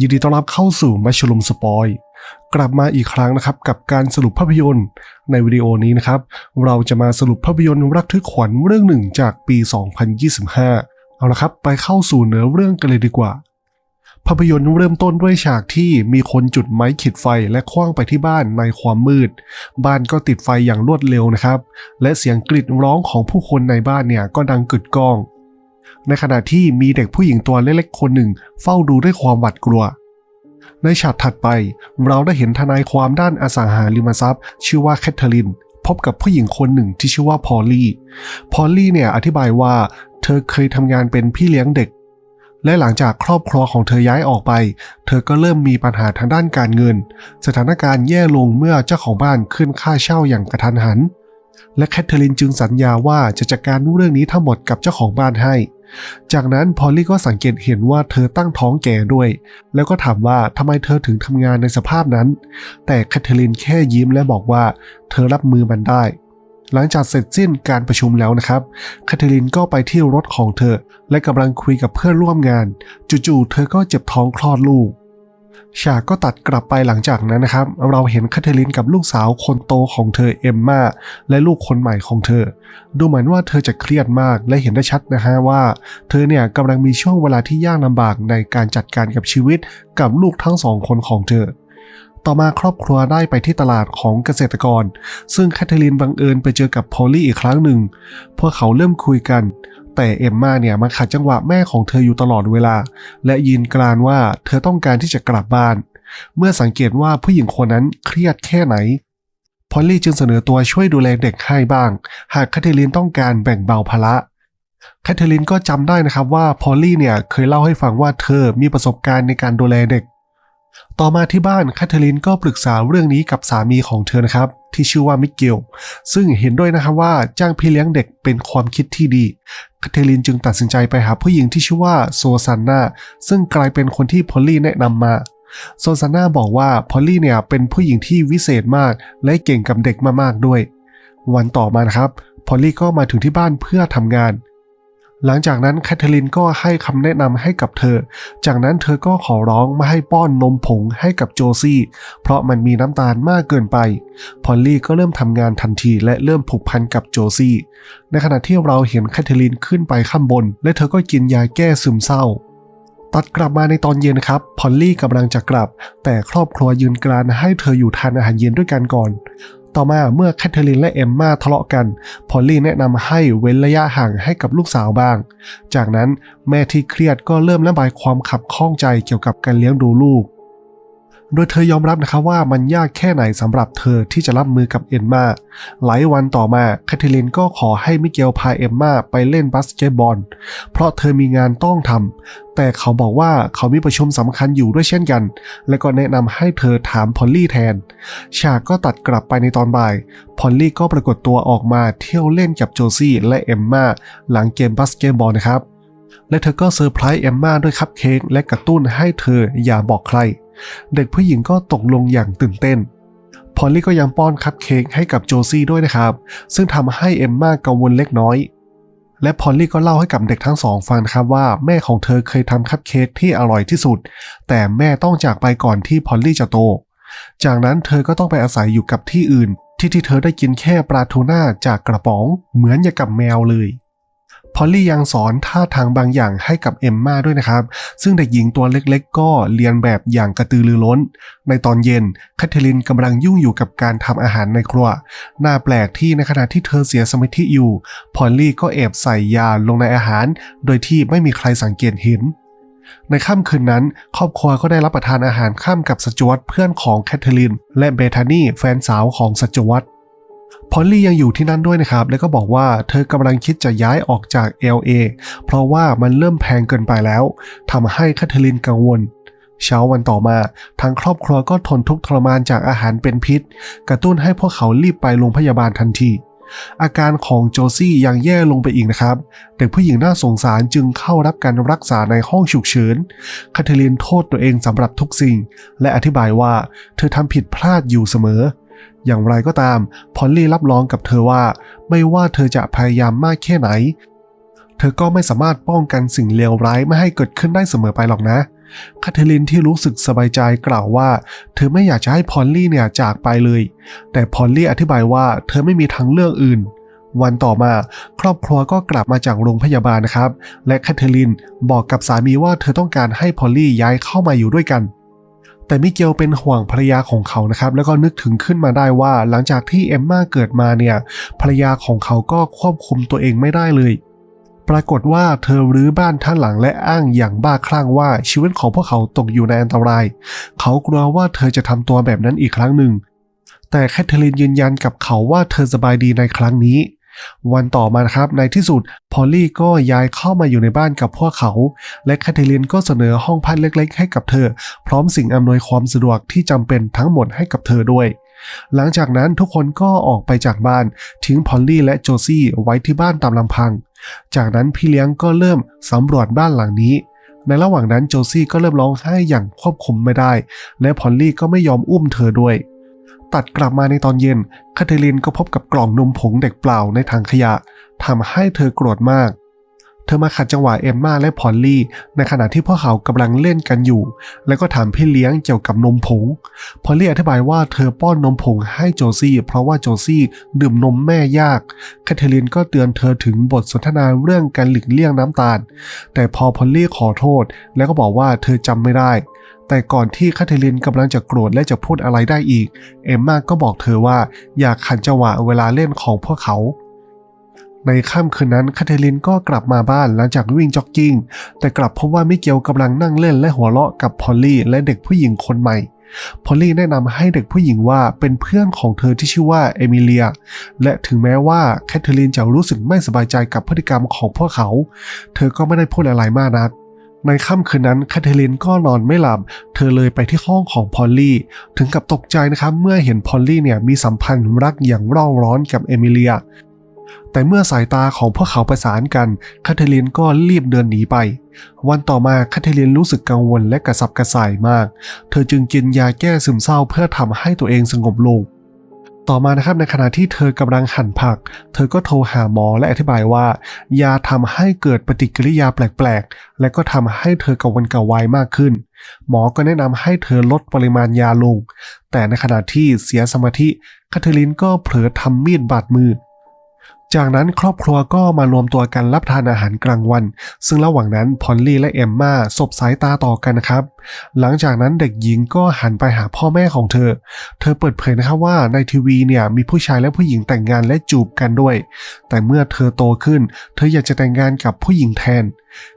ยินดีต้อนรับเข้าสู่มัชลุมสปอย กลับมาอีกครั้งนะครับ กับการสรุปภาพยนตร์ในวิดีโอนี้นะครับ เราจะมาสรุปภาพยนตร์รักทึกขวัญเรื่องหนึ่งจากปี 2025 เอาละครับ ไปเข้าสู่เนื้อเรื่องกันเลยดีกว่า ภาพยนตร์เริ่มต้นด้วยฉากที่มีคนจุดไม้ขีดไฟและคว้างไปที่บ้านในความมืด บ้านก็ติดไฟอย่างรวดเร็วนะครับ และเสียงกรีดร้องของผู้คนในบ้านเนี่ยก็ดังกึดก้อง ในขณะที่มีเด็กผู้หญิงตัวเล็กๆคนหนึ่งเฝ้าดูด้วยความหวาดกลัว ในฉากถัดไปเราได้เห็นทนายความด้านอสังหาริมทรัพย์ ชื่อว่าแคทเธอรีนพบกับผู้หญิงคนหนึ่งที่ชื่อว่าพอลลี่ พอลลี่เนี่ยอธิบายว่าเธอเคยทำงานเป็นพี่เลี้ยงเด็ก และหลังจากครอบครัวของเธอย้ายออกไป เธอก็เริ่มมีปัญหาทางด้านการเงิน สถานการณ์แย่ลงเมื่อเจ้าของบ้านขึ้นค่าเช่าอย่างกระทันหัน และแคทเธอรีนจึงสัญญาว่าจะจัดการเรื่องนี้ทั้งหมดกับเจ้าของบ้านให้ จากนั้นพอลลี่ก็สังเกตเห็นว่าเธอตั้งท้องแก่ด้วย แล้วก็ถามว่าทำไมเธอถึงทำงานในสภาพนั้น แต่แคทเธอรีนแค่ยิ้มและบอกว่าเธอรับมือมันได้ หลังจากเสร็จสิ้นการประชุมแล้วนะครับแคทเธอรีนก็ไปที่รถของเธอ และกำลังคุยกับเพื่อนร่วมงาน จู่ๆเธอก็เจ็บท้องคลอดลูก ฉากก็ตัดกลับไปหลังจากนั้นนะครับ เราเห็นแคทเธอรีนกับลูกสาวคนโตของเธอเอมมาและลูกคนใหม่ของเธอ ดูเหมือนว่าเธอจะเครียดมากและเห็นได้ชัดนะฮะว่า เธอเนี่ยกำลังมีช่วงเวลาที่ยากลำบากในการจัดการกับชีวิตกับลูกทั้งสองคนของเธอ ต่อมาครอบครัวได้ไปที่ตลาดของเกษตรกร ซึ่งแคทเธอรีนบังเอิญไปเจอกับพอลลี่อีกครั้งหนึ่งพวกเขาเริ่มคุยกัน แต่เอมมาเนี่ยมาขัดจังหวะแม่ของเธออยู่ตลอดเวลา และยืนกรานว่าเธอต้องการที่จะกลับบ้าน เมื่อสังเกตว่าผู้หญิงคนนั้นเครียดแค่ไหนพอลลี่จึงเสนอตัวช่วยดูแลเด็กให้บ้าง หากแคทเธอรีนต้องการแบ่งเบาภาระแคทเธอรีนก็จำได้นะครับว่าพอลลี่เนี่ยเคยเล่าให้ฟังว่าเธอมีประสบการณ์ในการดูแลเด็ก ต่อมาที่บ้านแคทเธอรีนก็ปรึกษาเรื่องนี้กับสามีของเธอนะครับ ที่ชื่อว่ามิเกล ซึ่งเห็นด้วยนะครับว่าจ้างพี่เลี้ยงเด็กเป็นความคิดที่ดีคาเทลินจึงตัดสินใจไปหาผู้หญิงที่ชื่อว่าโซซันนาซึ่งกลายเป็นคนที่พอลลี่แนะนำมาโซซาน่าบอกว่าพอลลี่เนี่ยเป็นผู้หญิงที่วิเศษมากและเก่งกับเด็กมากๆด้วย วันต่อมานะครับพอลลี่ก็มาถึงที่บ้านเพื่อทำงาน หลังจากนั้นแคทเธอรีนก็ให้คำแนะนำให้กับเธอ จากนั้นเธอก็ขอร้องไม่ให้ป้อนนมผงให้กับโจซี่ เพราะมันมีน้ำตาลมากเกินไป พอลลี่ก็เริ่มทำงานทันทีและเริ่มผูกพันกับโจซี่ ในขณะที่เราเห็นแคทเธอรีนขึ้นไปข้างบน และเธอก็กินยาแก้ซึมเศร้า ตัดกลับมาในตอนเย็นครับ พอลลี่กำลังจะกลับ แต่ครอบครัวยืนกรานให้เธออยู่ทานอาหารเย็นด้วยกันก่อน ต่อมาเมื่อแคทเธอรีนและเอมมาทะเลาะกัน พอลลี่แนะนำให้เว้นระยะห่างให้กับลูกสาวบ้าง จากนั้นแม่ที่เครียดก็เริ่มระบายความขับข้องใจเกี่ยวกับการเลี้ยงดูลูก โดยเธอยอมรับนะครับว่ามันยากแค่ไหนสำหรับเธอที่จะรับมือกับเอมมาหลายวันต่อมาแคทเธอรีนก็ขอให้มิเกลพาเอมมาไปเล่นบาสเกตบอล เพราะเธอมีงานต้องทำแต่เขาบอกว่าเขามีประชุมสำคัญอยู่ด้วยเช่นกัน และก็แนะนำให้เธอถามพอลลี่แทน ฉากก็ตัดกลับไปในตอนบ่าย พอลลี่ก็ปรากฏตัวออกมาเที่ยวเล่นกับโจซี่และเอมมาหลังเกมบาสเกตบอลนะครับและเธอก็เซอร์ไพรส์เอมมาด้วยคัพเค้กและกระตุ้นให้เธออย่าบอกใคร เด็กผู้หญิงก็ตกลงอย่างตื่นเต้น พอลลี่ก็ยังป้อนคัพเค้กให้กับโจซี่ด้วยนะครับ ซึ่งทำให้เอมมากังวลเล็กน้อย และพอลลี่ก็เล่าให้กับเด็กทั้งสองฟังนะครับว่าแม่ของเธอเคยทำคัพเค้กที่อร่อยที่สุด แต่แม่ต้องจากไปก่อนที่พอลลี่จะโต จากนั้นเธอก็ต้องไปอาศัยอยู่กับที่อื่น ที่ที่เธอได้กินแค่ปลาทูน่าจากกระป๋องเหมือนอย่างกับแมวเลย พอลลี่ยังสอนท่าทางบางอย่างให้กับเอมมาด้วยนะครับ ซึ่งเด็กหญิงตัวเล็กๆ ก็เรียนแบบอย่างกระตือรือร้น ในตอนเย็นแคทเธอรีนกำลังยุ่งอยู่กับการทำอาหารในครัว น่าแปลกที่ในขณะที่เธอเสียสมาธิอยู่ พอลลี่ก็แอบใส่ยาลงในอาหาร โดยที่ไม่มีใครสังเกตเห็นในค่ำคืนนั้น ครอบครัวก็ได้รับประทานอาหารข้ามกับสจวตเพื่อนของแคทเธอรีนและเบธานีแฟนสาวของสจวต พอลลี่ยังอยู่ที่นั่นด้วยนะครับ แล้วก็บอกว่าเธอกำลังคิดจะย้ายออกจาก LA เพราะว่ามันเริ่มแพงเกินไปแล้วทำให้แคทเธอรีนกังวลเช้าวันต่อมาทางครอบครัวก็ทนทุกข์ทรมานจากอาหารเป็นพิษ กระตุ้นให้พวกเขารีบไปโรงพยาบาลทันที อาการของโจซี่ยังแย่ลงไปอีกนะครับ เด็กผู้หญิงน่าสงสารจึงเข้ารับการรักษาในห้องฉุกเฉินคาเทลินโทษตัวเองสำหรับทุกสิ่ง และอธิบายว่าเธอทำผิดพลาดอยู่เสมอ อย่างไรก็ตาม พอลลี่รับรองกับเธอว่า ไม่ว่าเธอจะพยายามมากแค่ไหน เธอก็ไม่สามารถป้องกันสิ่งเลวร้ายไม่ให้เกิดขึ้นได้เสมอไปหรอกนะคาเทลินที่รู้สึกสบายใจกล่าวว่า เธอไม่อยากจะให้พอลลี่เนี่ยจากไปเลย แต่พอลลี่อธิบายว่าเธอไม่มีทางเลือกอื่น วันต่อมา ครอบครัวก็กลับมาจากโรงพยาบาลนะครับ และแคทเธอรีนบอกกับสามีว่าเธอต้องการให้พอลลี่ย้ายเข้ามาอยู่ด้วยกัน แต่มิเกลเป็นห่วงภรรยาของเขานะครับ แล้วก็นึกถึงขึ้นมาได้ว่าหลังจากที่เอมมาเกิดมาเนี่ยภรรยาของเขาก็ควบคุมตัวเองไม่ได้เลย ปรากฏว่าเธอรื้อบ้านท่านหลังและอ้างอย่างบ้าคลั่งว่าชีวิตของพวกเขาตกอยู่ในอันตราย เขากลัวว่าเธอจะทำตัวแบบนั้นอีกครั้งหนึ่ง แต่แคทเธอรีนยืนยันกับเขาว่าเธอสบายดีในครั้งนี้ วันต่อมาครับในที่สุดพอลลี่ก็ย้ายเข้ามาอยู่ในบ้านกับพวกเขา และแคทเธอรีนก็เสนอห้องพักเล็กๆ ให้กับเธอ พร้อมสิ่งอำนวยความสะดวกที่จำเป็นทั้งหมดให้กับเธอด้วย หลังจากนั้นทุกคนก็ออกไปจากบ้านทิ้งพอลลี่และโจซี่ไว้ที่บ้านตามลำพัง จากนั้นพี่เลี้ยงก็เริ่มสำรวจบ้านหลังนี้ ในระหว่างนั้นโจซี่ก็เริ่มร้องไห้อย่างควบคุมไม่ได้ และพอลลี่ก็ไม่ยอมอุ้มเธอด้วย ตัดกลับมาในตอนเย็น คาเทลินก็พบกับกล่องนมผงเด็กเปล่าในถังขยะทำให้เธอโกรธมาก เธอมาขัดจังหวะเอมมาและพอลลี่ ในขณะที่พวกเขากำลังเล่นกันอยู่ แล้วก็ถามพี่เลี้ยงเกี่ยวกับนมผง พอลลี่อธิบายว่าเธอป้อนนมผงให้โจซี่เพราะว่าโจซี่ดื่มนมแม่ยากแคทเธอรีนก็เตือนเธอถึงบทสนทนาเรื่องการหลีกเลี่ยงน้ำตาล แต่พอพอลลี่ขอโทษ แล้วก็บอกว่าเธอจำไม่ได้ แต่ก่อนที่คทเธอรีนกำลังจะโกรธและจะพูดอะไรได้อีก เอมมาก็บอกเธอว่า อยากขันจังหวะเวลาเล่นของพวกเขา ในค่ำคืนนั้นคาเทลินก็กลับมาบ้านหลังจากวิ่งจ็อกกิ้ง แต่กลับพบว่ามิเกลกำลังนั่งเล่นและหัวเราะกับพอลลี่และเด็กผู้หญิงคนใหม่ พอลลี่แนะนำให้เด็กผู้หญิงว่าเป็นเพื่อนของเธอที่ชื่อว่าเอมิเลีย และถึงแม้ว่าแคทเธอรีนจะรู้สึกไม่สบายใจกับพฤติกรรมของพวกเขา เธอก็ไม่ได้พูดอะไรมากนักในค่ำคืนนั้นแคทเธอรีนก็นอนไม่หลับ เธอเลยไปที่ห้องของพอลลี่ ถึงกับตกใจนะครับเมื่อเห็นพอลลี่เนี่ยมีสัมพันธ์รักอย่างเร่าร้อนกับเอมิเลีย แต่เมื่อสายตาของพวกเขาประสานกันคาเทลินก็รีบเดินหนีไป วันต่อมาคาเทลินรู้สึกกังวลและกระสับกระส่ายมาก เธอจึงกินยาแก้ซึมเศร้าเพื่อทำให้ตัวเองสงบลงต่อมานะครับในขณะที่เธอกำลังหั่นผัก เธอก็โทรหาหมอและอธิบายว่า ยาทำให้เกิดปฏิกิริยาแปลกๆ และก็ทำให้เธอกระวนกระวายมากขึ้น หมอก็แนะนำให้เธอลดปริมาณยาลง แต่ในขณะที่เสียสมาธิคาเทลินก็เผลอทำมีดบาดมือ จากนั้นครอบครัวก็มารวมตัวกันรับทานอาหารกลางวัน ซึ่งระหว่างนั้นพอลลี่และเอมมาสบสายตาต่อกันนะครับหลังจากนั้นเด็กหญิงก็หันไปหาพ่อแม่ของเธอ เธอเปิดเผยนะครับว่าในทีวีเนี่ยมีผู้ชายและผู้หญิงแต่งงานและจูบกันด้วย แต่เมื่อเธอโตขึ้น เธออยากจะแต่งงานกับผู้หญิงแทน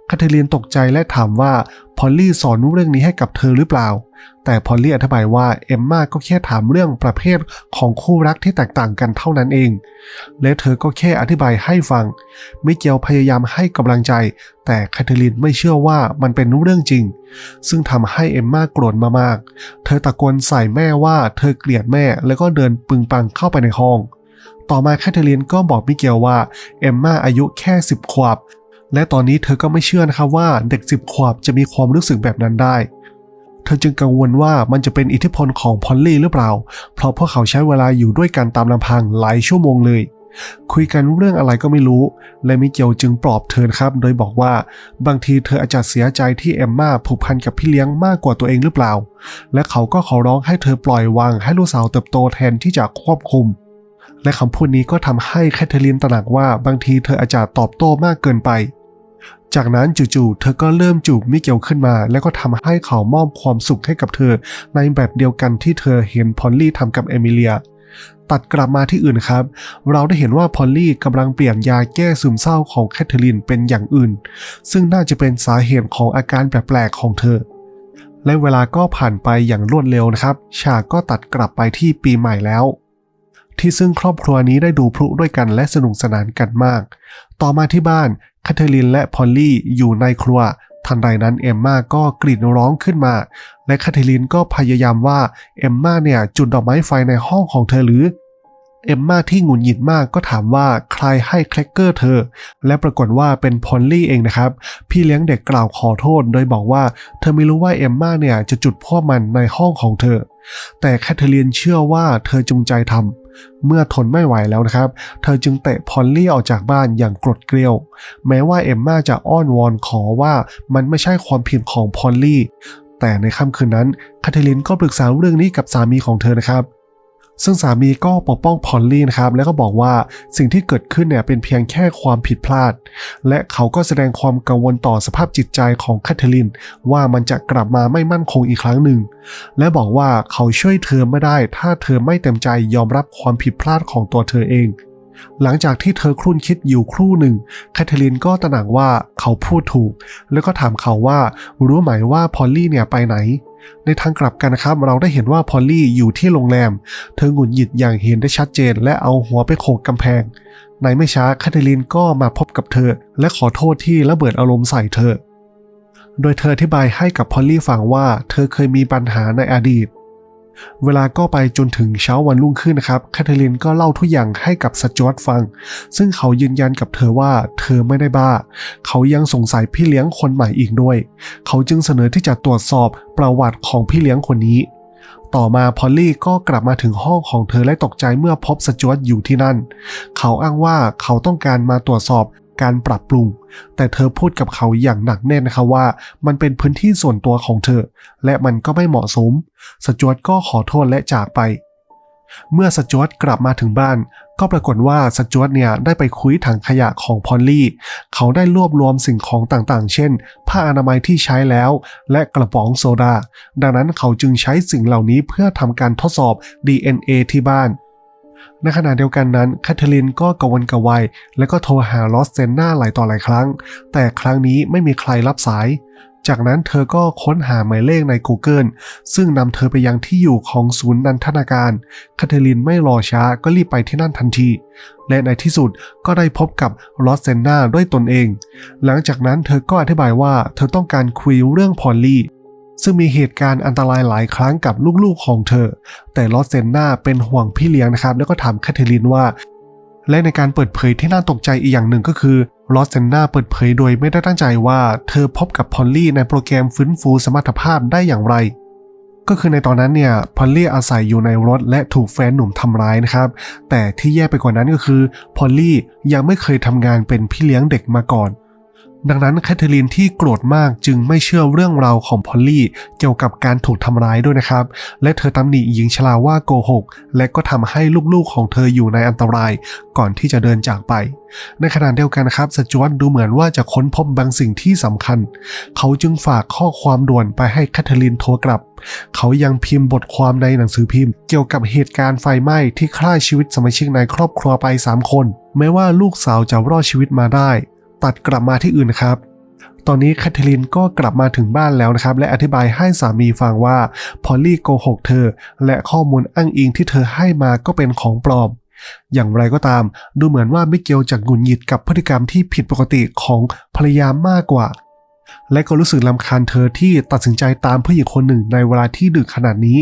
คาเทลีนตกใจและถามว่าพอลลี่สอนเรื่องนี้ให้กับเธอหรือเปล่า แต่พอลลี่อธิบายว่าเอมมาก็แค่ถามเรื่องประเภทของคู่รักที่แตกต่างกันเท่านั้นเอง และเธอก็แค่อธิบายให้ฟัง มิเกลพยายามให้กำลังใจ แต่คาเทลินไม่เชื่อว่ามันเป็นเรื่องจริงซึ่งทำให้เอมมาโกรธมากๆ เธอตะโกนใส่แม่ว่าเธอเกลียดแม่แล้วก็เดินปึงปังเข้าไปในห้อง ต่อมาแคทเธอรีนก็บอกมิเกลว่าเอมมาอายุแค่สิบขวบ และตอนนี้เธอก็ไม่เชื่อนะครับว่าเด็กสิบขวบจะมีความรู้สึกแบบนั้นได้ เธอจึงกังวลว่ามันจะเป็นอิทธิพลของพอลลี่หรือเปล่า เพราะพวกเขาใช้เวลาอยู่ด้วยกันตามลำพังหลายชั่วโมงเลย คุยกันเรื่องอะไรก็ไม่รู้ และมิเกลจึงปลอบเธอครับ โดยบอกว่าบางทีเธออาจจะเสียใจที่เอมมาผูกพันกับพี่เลี้ยงมากกว่าตัวเองหรือเปล่า และเขาก็ขอร้องให้เธอปล่อยวางให้ลูกสาวเติบโตแทนที่จะควบคุม และคำพูดนี้ก็ทำให้แคทเธอรีนตระหนักว่าบางทีเธออาจจะตอบโต้มากเกินไปจากนั้นจู่ๆ เธอก็เริ่มจูบมิเกลขึ้นมา แล้วก็ทำให้เขามอบความสุขให้กับเธอ ในแบบเดียวกันที่เธอเห็นพอลลี่ทำกับเอมิเลีย ตัดกลับมาที่อื่นครับ เราได้เห็นว่าพอลลี่กำลังเปลี่ยนยาแก้ซึมเศร้าของแคทเธอรีนเป็นอย่างอื่น ซึ่งน่าจะเป็นสาเหตุของอาการแปลกๆของเธอ และเวลาก็ผ่านไปอย่างรวดเร็วนะครับ ฉากก็ตัดกลับไปที่ปีใหม่แล้ว ที่ซึ่งครอบครัวนี้ได้ดูพลุด้วยกันและสนุกสนานกันมาก ต่อมาที่บ้านคาเทลินและพอลลี่อยู่ในครัว ทันใดนั้นเอมมาก็กรีดร้องขึ้นมา และคาเทลินก็พยายามว่าเอมมาเนี่ยจุดดอกไม้ไฟในห้องของเธอหรือเอมมาที่หงุดหงิดมากก็ถามว่าใครให้แครกเกอร์เธอ และปรากฏว่าเป็นพอลลี่เองนะครับ พี่เลี้ยงเด็กกล่าวขอโทษ โดยบอกว่า เธอไม่รู้ว่าเอมมาเนี่ยจะจุดพวกมันในห้องของเธอ แต่แคทเธอรีนเชื่อว่าเธอจงใจทำเมื่อทนไม่ไหวแล้วนะครับ เธอจึงเตะพอลลี่ออกจากบ้านอย่างกรดเกลียว แม้ว่าเอมมาจะอ้อนวอนขอว่ามันไม่ใช่ความผิดของพอลลี่แต่ในค่ำคืนนั้นแคาเธอรีนก็ปรึกษาเรื่องนี้กับสามีของเธอนะครับ ซึ่งสามีก็ปกป้องพอลลี่นะครับ แล้วก็บอกว่าสิ่งที่เกิดขึ้นเนี่ยเป็นเพียงแค่ความผิดพลาด และเขาก็แสดงความกังวลต่อสภาพจิตใจของแคทเธอรีนว่ามันจะกลับมาไม่มั่นคงอีกครั้งหนึ่ง และบอกว่าเขาช่วยเธอไม่ได้ ถ้าเธอไม่เต็มใจยอมรับความผิดพลาดของตัวเธอเองหลังจากที่เธอครุ่นคิดอยู่ครู่หนึ่งแคทเธอรีนก็ตระหนักว่าเขาพูดถูก แล้วก็ถามเขาว่ารู้ไหมว่าพอลลี่เนี่ยไปไหน ในทางกลับกันนะครับ เราได้เห็นว่าพอลลี่อยู่ที่โรงแรม เธอหงุดหงิดอย่างเห็นได้ชัดเจน และเอาหัวไปโขกกำแพง ในไม่ช้าแคทเธอรีนก็มาพบกับเธอ และขอโทษที่ระเบิดอารมณ์ใส่เธอ โดยเธออธิบายให้กับพอลลี่ฟังว่า เธอเคยมีปัญหาในอดีต เวลาก็ไปจนถึงเช้าวันรุ่งขึ้นนะครับแคทเธอรีนก็เล่าทุกอย่างให้กับสจวตฟัง ซึ่งเขายืนยันกับเธอว่าเธอไม่ได้บ้า เขายังสงสัยพี่เลี้ยงคนใหม่อีกด้วย เขาจึงเสนอที่จะตรวจสอบประวัติของพี่เลี้ยงคนนี้ ต่อมาพอลลี่ก็กลับมาถึงห้องของเธอและตกใจเมื่อพบสจวตอยู่ที่นั่น เขาอ้างว่าเขาต้องการมาตรวจสอบ การปรับปรุง แต่เธอพูดกับเขาอย่างหนักแน่นนะคะว่ามันเป็นพื้นที่ส่วนตัวของเธอ และมันก็ไม่เหมาะสม สจวตก็ขอโทษและจากไป เมื่อสจวตกลับมาถึงบ้าน ก็ปรากฏว่าสจวตเนี่ยได้ไปคุยถังขยะของพอลลี่ เขาได้รวบรวมสิ่งของต่างๆ เช่น ผ้าอนามัยที่ใช้แล้ว และกระป๋องโซดา ดังนั้นเขาจึงใช้สิ่งเหล่านี้เพื่อทำการทดสอบ DNA ที่บ้าน ในขณะเดียวกันนั้นแคทเธอรีนก็กวนกวายและก็โทรหาลอสเซนนาหลายต่อหลายครั้ง แต่ครั้งนี้ไม่มีใครรับสาย จากนั้นเธอก็ค้นหาหมายเลขใน Google ซึ่งนำเธอไปยังที่อยู่ของศูนย์นันทนาการแคทเธอรีนไม่รอช้าก็รีบไปที่นั่นทันที และในที่สุดก็ได้พบกับลอสเซนนาด้วยตนเอง หลังจากนั้นเธอก็อธิบายว่าเธอต้องการคุยเรื่องพอลลี่ ซึ่งมีเหตุการณ์อันตรายหลายครั้งกับลูกๆของเธอ แต่ลอสเซนนาเป็นห่วงพี่เลี้ยงนะครับ แล้วก็ถามแคทเธอรีนว่า และในการเปิดเผยที่น่าตกใจอีกอย่างหนึ่งก็คือลอสเซนนาเปิดเผยโดยไม่ได้ตั้งใจว่า เธอพบกับพอลลี่ในโปรแกรมฟื้นฟูสมรรถภาพได้อย่างไร ก็คือในตอนนั้นเนี่ยพอลลี่อาศัยอยู่ในรถและถูกแฟนหนุ่มทำร้ายนะครับ แต่ที่แย่ไปกว่านั้นก็คือพอลลี่ยังไม่เคยทำงานเป็นพี่เลี้ยงเด็กมาก่อน ดังนั้นแคทเธอรีนที่โกรธมากจึงไม่เชื่อเรื่องราวของพอลลี่เกี่ยวกับการถูกทำร้ายด้วยนะครับ และเธอตำหนิหญิงชราว่าโกหก และก็ทำให้ลูกๆของเธออยู่ในอันตราย ก่อนที่จะเดินจากไป ในขณะเดียวกันครับสจวตดูเหมือนว่าจะค้นพบบางสิ่งที่สำคัญ เขาจึงฝากข้อความด่วนไปให้แคทเธอรีนโทรกลับ เขายังพิมพ์บทความในหนังสือพิมพ์ เกี่ยวกับเหตุการณ์ไฟไหม้ที่ฆ่าชีวิตสมาชิกในครอบครัวไป 3 คนแม้ว่าลูกสาวจะรอดชีวิตมาได้ ตัดกลับมาที่อื่นครับ ตอนนี้แคทเธอรีนก็กลับมาถึงบ้านแล้วนะครับ และอธิบายให้สามีฟังว่าพอลลี่โกหกเธอ และข้อมูลอ้างอิงที่เธอให้มาก็เป็นของปลอม อย่างไรก็ตาม ดูเหมือนว่ามิเกลจะหงุดหงิดกับพฤติกรรมที่ผิดปกติของภรรยามากกว่าและก็รู้สึกลำคาญเธอที่ตัดสินใจตามผู้หญิงคนหนึ่งในเวลาที่ดึกขนาดนี้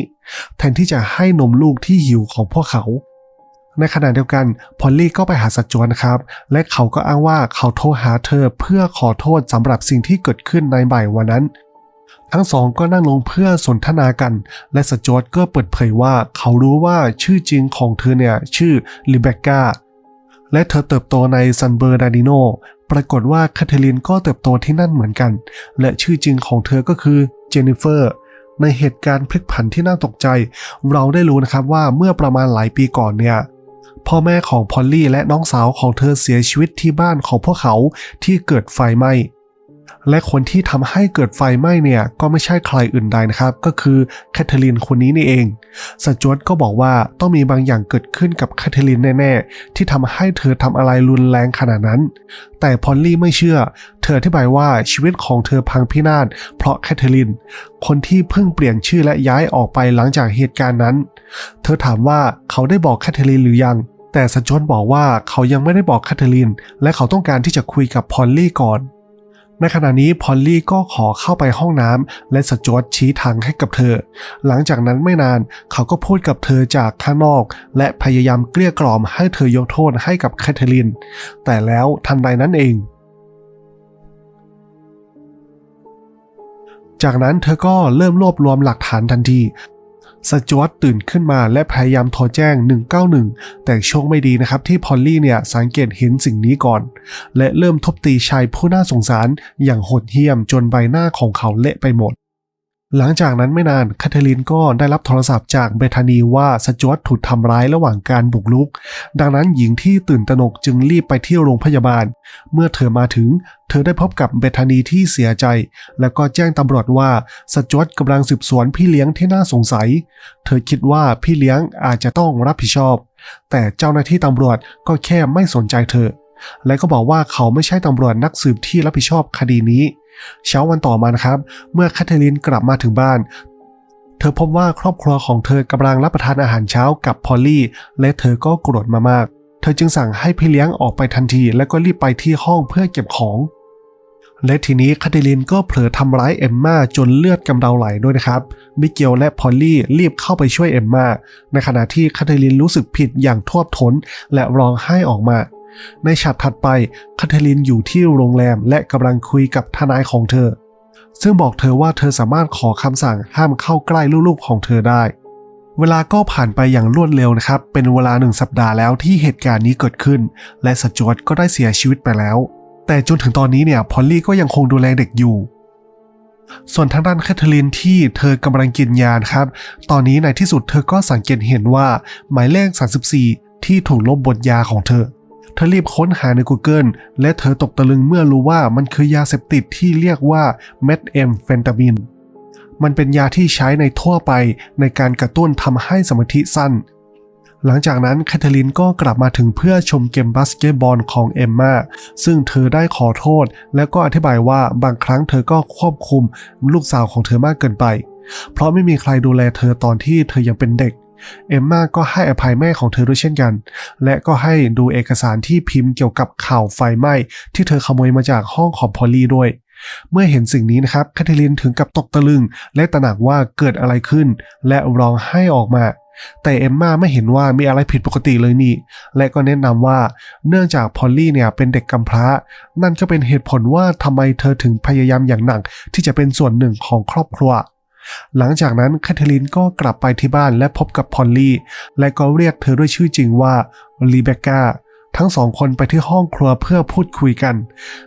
แทนที่จะให้นมลูกที่หิวของพวกเขา ในขณะเดียวกันพอลลี่ก็ไปหาสัจจวนนะครับ และเขาก็อ้างว่าเขาโทรหาเธอเพื่อขอโทษสำหรับสิ่งที่เกิดขึ้นในบ่ายวันนั้น ทั้งสองก็นั่งลงเพื่อสนทนากัน และสจวตก็เปิดเผยว่าเขารู้ว่าชื่อจริงของเธอเนี่ยชื่อลิเบกาและเธอเติบโตในซันเบอร์ดาดิโน ปรากฏว่าแคทเธอรีนก็เติบโตที่นั่นเหมือนกัน และชื่อจริงของเธอก็คือเจนนิเฟอร์ในเหตุการณ์พลิกผันที่น่าตกใจ เราได้รู้นะครับว่าเมื่อประมาณหลายปีก่อนเนี่ย พ่อแม่ของพอลลี่และน้องสาวของเธอเสียชีวิตที่บ้านของพวกเขาที่เกิดไฟไหม้และคนที่ทำให้เกิดไฟไหม้เนี่ยก็ไม่ใช่ใครอื่นใดนะครับ ก็คือแคทเธอรีนคนนี้นี่เองสจวตก็บอกว่าต้องมีบางอย่างเกิดขึ้นกับแคทเธอรีนแน่ๆ ที่ทำให้เธอทำอะไรรุนแรงขนาดนั้น แต่พอลลี่ไม่เชื่อ เธออธิบายว่าชีวิตของเธอพังพินาศเพราะแคทเธอรีนคนที่เพิ่งเปลี่ยนชื่อและย้ายออกไปหลังจากเหตุการณ์นั้น เธอถามว่าเขาได้บอกแคทเธอรีนหรือยัง แต่สจวตบอกว่าเขายังไม่ได้บอกแคทเธอรีน และเขาต้องการที่จะคุยกับพอลลี่ก่อน ในขณะนี้พอลลี่ก็ขอเข้าไปห้องน้ำและสจวตชี้ทางให้กับเธอ หลังจากนั้นไม่นานเขาก็พูดกับเธอจากข้างนอก และพยายามเกลี้ยกล่อมให้เธอยกโทษให้กับแคทเธอรีน แต่แล้วทันใดนั้นเองจากนั้นเธอก็เริ่มรวบรวมหลักฐานทันที สจวตตื่นขึ้นมาและพยายามโทรแจ้ง 191 แต่โชคไม่ดีนะครับที่พอลลี่เนี่ยสังเกตเห็นสิ่งนี้ก่อน และเริ่มทุบตีชายผู้น่าสงสารอย่างโหดเหี้ยมจนใบหน้าของเขาเละไปหมด หลังจากนั้นไม่นานคาเทลินก็ได้รับโทรศัพท์จากเบธานีว่าสจวตถูกทำร้ายระหว่างการบุกรุก ดังนั้นหญิงที่ตื่นตระหนกจึงรีบไปที่โรงพยาบาล เมื่อเธอมาถึง เธอได้พบกับเบธานีที่เสียใจ แล้วก็แจ้งตำรวจว่าสจวตกำลังสืบสวนพี่เลี้ยงที่น่าสงสัย เธอคิดว่าพี่เลี้ยงอาจจะต้องรับผิดชอบ แต่เจ้าหน้าที่ตำรวจก็แค่ไม่สนใจเธอ และก็บอกว่าเขาไม่ใช่ตำรวจนักสืบที่รับผิดชอบคดีนี้ เช้าวันต่อมานะครับ เมื่อแคทเธอรีนกลับมาถึงบ้าน เธอพบว่าครอบครัวของเธอกำลังรับประทานอาหารเช้ากับพอลลี่และเธอก็โกรธมามาก เธอจึงสั่งให้พี่เลี้ยงออกไปทันที และก็รีบไปที่ห้องเพื่อเก็บของ และทีนี้คาเทลินก็เผลอทำร้ายเอมมาจนเลือดกำเดาไหลด้วยนะครับ มิเกลและพอลลี่รีบเข้าไปช่วยเอมมาในขณะที่คาเทลินรู้สึกผิดอย่างท่วมท้นและร้องไห้ออกมา ในฉากถัดไปคาเทลินอยู่ที่โรงแรมและกำลังคุยกับทนายของเธอ ซึ่งบอกเธอว่าเธอสามารถขอคำสั่งห้ามเข้าใกล้ลูกๆของเธอได้ เวลาก็ผ่านไปอย่างรวดเร็วนะครับ เป็นเวลาหนึ่งสัปดาห์แล้วที่เหตุการณ์นี้เกิดขึ้น และสจวตก็ได้เสียชีวิตไปแล้ว แต่จนถึงตอนนี้เนี่ยพอลลี่ก็ยังคงดูแลเด็กอยู่ส่วนทางด้านแคทเธอรีนที่เธอกำลังกินยานครับ ตอนนี้ในที่สุดเธอก็สังเกตเห็นว่าหมายเลข 34 ที่ถูกลบบนยาของเธอ เธอรีบค้นหาใน Google และเธอตกตะลึงเมื่อรู้ว่ามันคือยาเสพติดที่เรียกว่าเมทเอมเฟนตามิน มันเป็นยาที่ใช้ในทั่วไปในการกระตุ้นทำให้สมาธิสั้น หลังจากนั้นแคทเธอรีนก็กลับมาถึงเพื่อชมเกมบาสเกตบอลของเอมมาซึ่งเธอได้ขอโทษ และก็อธิบายว่าบางครั้งเธอก็ควบคุมลูกสาวของเธอมากเกินไป เพราะไม่มีใครดูแลเธอตอนที่เธอยังเป็นเด็ก เอมมาก็ให้อภัยแม่ของเธอด้วยเช่นกัน และก็ให้ดูเอกสารที่พิมพ์เกี่ยวกับข่าวไฟไหม้ที่เธอขโมยมาจากห้องของพอลลี่ด้วย เมื่อเห็นสิ่งนี้นะครับแคทเธอรีนถึงกับตกตะลึง และตระหนักว่าเกิดอะไรขึ้น และร้องไห้ออกมาแต่เอมมาไม่เห็นว่ามีอะไรผิดปกติเลยนี่ และก็แนะนำว่าเนื่องจากพอลลี่เนี่ยเป็นเด็กกำพร้า นั่นก็เป็นเหตุผลว่าทำไมเธอถึงพยายามอย่างหนักที่จะเป็นส่วนหนึ่งของครอบครัว หลังจากนั้นแคทเธอรีนก็กลับไปที่บ้านและพบกับพอลลี่ และก็เรียกเธอด้วยชื่อจริงว่ารีเบคก้าทั้งสองคนไปที่ห้องครัวเพื่อพูดคุยกัน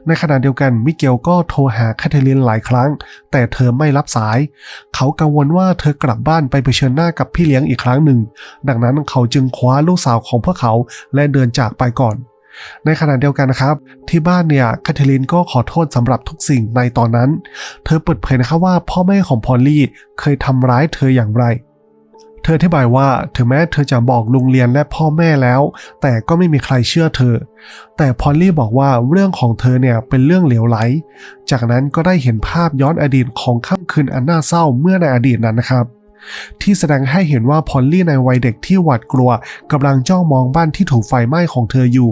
ในขณะเดียวกันมิเกลก็โทรหาแคทเธอรีนหลายครั้ง แต่เธอไม่รับสาย เขากังวลว่าเธอกลับบ้านไปเผชิญหน้ากับพี่เลี้ยงอีกครั้งหนึ่ง ดังนั้นเขาจึงคว้าลูกสาวของพวกเขาและเดินจากไปก่อน ในขณะเดียวกันนะครับ ที่บ้านเนี่ยแคทเธอรีนก็ขอโทษสำหรับทุกสิ่งในตอนนั้น เธอเปิดเผยนะครับว่าพ่อแม่ของพอลลี่เคยทำร้ายเธออย่างไร เธออธิบายว่าถึงแม้เธอจะบอกโรงเรียนและพ่อแม่แล้ว แต่ก็ไม่มีใครเชื่อเธอ แต่พอลลี่บอกว่าเรื่องของเธอเนี่ยเป็นเรื่องเหลวไหล จากนั้นก็ได้เห็นภาพย้อนอดีตของค่ำคืนอันน่าเศร้าเมื่อในอดีตนั้นนะครับที่แสดงให้เห็นว่าพอลลี่ในวัยเด็กที่หวาดกลัวกำลังจ้องมองบ้านที่ถูกไฟไหม้ของเธออยู่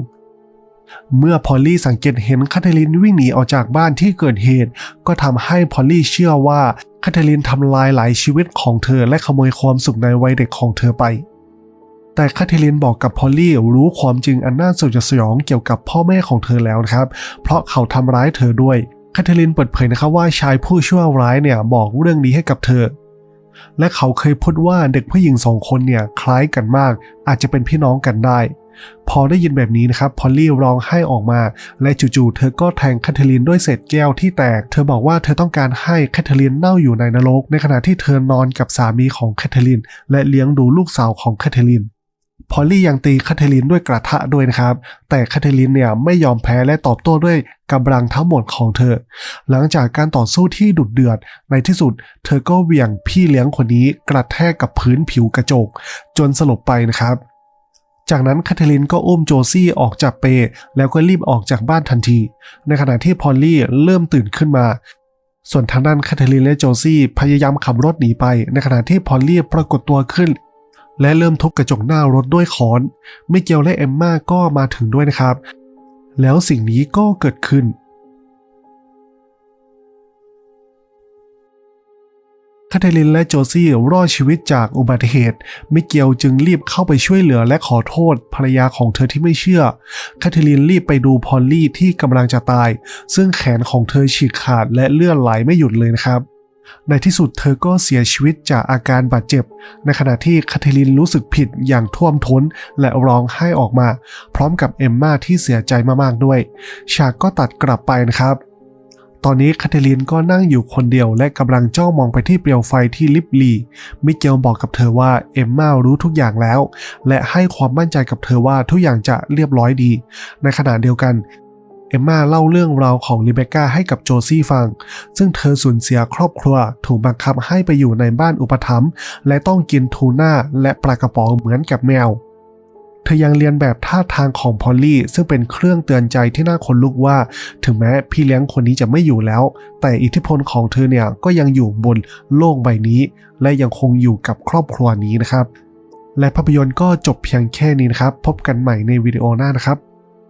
เมื่อพอลลี่สังเกตเห็นคาเทลินวิ่งหนีออกจากบ้านที่เกิดเหตุ ก็ทำให้พอลลี่เชื่อว่าคาเทลินทำลายหลายชีวิตของเธอและขโมยความสุขในวัยเด็กของเธอไป แต่คาเทลินบอกกับพอลลี่รู้ความจริงอันน่าสยดสยองเกี่ยวกับพ่อแม่ของเธอแล้วนะครับ เพราะเขาทำร้ายเธอด้วยคาเทลินเปิดเผยนะครับว่าชายผู้ชั่วร้ายเนี่ยบอกเรื่องนี้ให้กับเธอ และเขาเคยพูดว่าเด็กผู้หญิงสองคนเนี่ยคล้ายกันมาก อาจจะเป็นพี่น้องกันได้ อได้ยินแบบนี้นะครับพอลลี่ร้องไห้ออกมา และจู่ๆเธอก็แทงแคทเธอรีนด้วยเศษแก้วที่แตก เธอบอกว่าเธอต้องการให้แคทเธอรีนเน่าอยู่ในนรก ในขณะที่เธอนอนกับสามีของแคทเธอรีนและเลี้ยงดูลูกสาวของแคทเธอรีนพอลลี่ยังตีแคทเธอรีนด้วยกระทะด้วยนะครับ แต่แคทเธอรีนเนี่ยไม่ยอมแพ้และตอบโต้ด้วยกำลังทั้งหมดของเธอ หลังจากการต่อสู้ที่ดุเดือด ในที่สุด เธอก็เหวี่ยงพี่เลี้ยงคนนี้กระแทกกับพื้นผิวกระจก จนสลบไปนะครับ จากนั้นแคทเธอรีนก็อุ้มโจซี่ออกจากเป แล้วก็รีบออกจากบ้านทันที ในขณะที่พอลลี่เริ่มตื่นขึ้นมา ส่วนทางด้านแคทเธอรีนและโจซี่พยายามขับรถหนีไป ในขณะที่พอลลี่ปรากฏตัวขึ้น และเริ่มทุบกระจกหน้ารถด้วยค้อนมิเกลและเอมม่าก็มาถึงด้วยนะครับ แล้วสิ่งนี้ก็เกิดขึ้น คาเทลินและโจซี่รอดชีวิตจากอุบัติเหตุ มิเกลจึงรีบเข้าไปช่วยเหลือและขอโทษภรรยาของเธอที่ไม่เชื่อ คาเทลินรีบไปดูพอลลี่ที่กำลังจะตาย ซึ่งแขนของเธอฉีกขาดและเลือดไหลไม่หยุดเลยนะครับในที่สุดเธอก็เสียชีวิตจากอาการบาดเจ็บ ในขณะที่คาเทลินรู้สึกผิดอย่างท่วมท้นและร้องไห้ออกมา พร้อมกับเอมมาที่เสียใจมากๆด้วย ฉากก็ตัดกลับไปนะครับ ตอนนี้คาเทลินก็นั่งอยู่คนเดียวและกำลังจ้องมองไปที่เปลวไฟที่ลิบลีมิเกลบอกกับเธอว่าเอมมารู้ทุกอย่างแล้ว และให้ความมั่นใจกับเธอว่าทุกอย่างจะเรียบร้อยดี ในขณะเดียวกันเอมมาเล่าเรื่องราวของลิเบก้าให้กับโจซี่ฟัง ซึ่งเธอสูญเสียครอบครัว ถูกบังคับให้ไปอยู่ในบ้านอุปถัมภ์และต้องกินทูน่าและปลากระป๋องเหมือนกับแมว เธอยังเรียนแบบท่าทางของพอลลี่ซึ่งเป็นเครื่องเตือนใจที่น่าขนลุกว่า ถึงแม้พี่เลี้ยงคนนี้จะไม่อยู่แล้ว แต่อิทธิพลของเธอเนี่ยก็ยังอยู่บนโลกใบนี้ และยังคงอยู่กับครอบครัวนี้นะครับ และภาพยนตร์ก็จบเพียงแค่นี้นะครับ พบกันใหม่ในวิดีโอหน้านะครับ